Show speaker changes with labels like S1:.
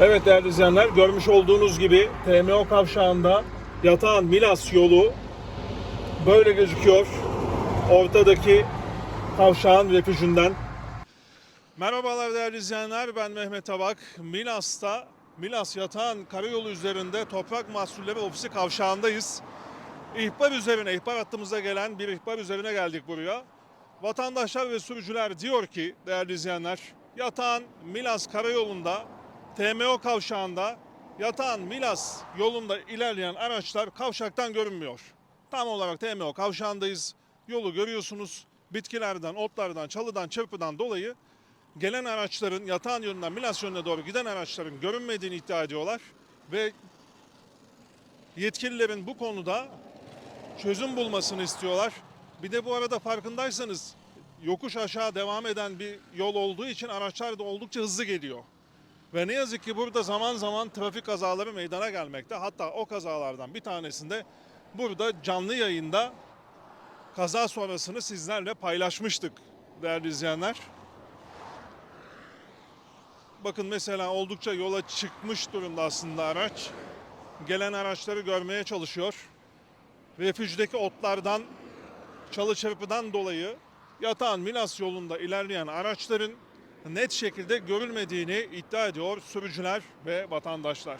S1: Evet değerli izleyenler görmüş olduğunuz gibi TMO kavşağında yatağın Milas yolu böyle gözüküyor. Ortadaki kavşağın refüjünden. Merhabalar değerli izleyenler ben Mehmet Abak. Milas'ta Milas yatağın karayolu üzerinde Toprak Mahsulleri Ofisi kavşağındayız. İhbar üzerine, ihbar hattımıza gelen bir ihbar üzerine geldik buraya. Vatandaşlar ve sürücüler diyor ki değerli izleyenler, yatağın Milas Karayolu'nda, TMO kavşağında, yatağın Milas yolunda ilerleyen araçlar kavşaktan görünmüyor. Tam olarak TMO kavşağındayız. Yolu görüyorsunuz. Bitkilerden, otlardan, çalıdan, çırpıdan dolayı gelen araçların yatağın yönünden Milas yönüne doğru giden araçların görünmediğini iddia ediyorlar. Ve yetkililerin bu konuda çözüm bulmasını istiyorlar. Bir de bu arada farkındaysanız yokuş aşağı devam eden bir yol olduğu için araçlar da oldukça hızlı geliyor. Ve ne yazık ki burada zaman zaman trafik kazaları meydana gelmekte. Hatta o kazalardan bir tanesinde burada canlı yayında kaza sonrasını sizlerle paylaşmıştık değerli izleyenler. Bakın mesela oldukça yola çıkmış durumda aslında araç. Gelen araçları görmeye çalışıyor refüjdeki otlardan, çalı çırpıdan dolayı yatağın Milas yolunda ilerleyen araçların net şekilde görülmediğini iddia ediyor sürücüler ve vatandaşlar.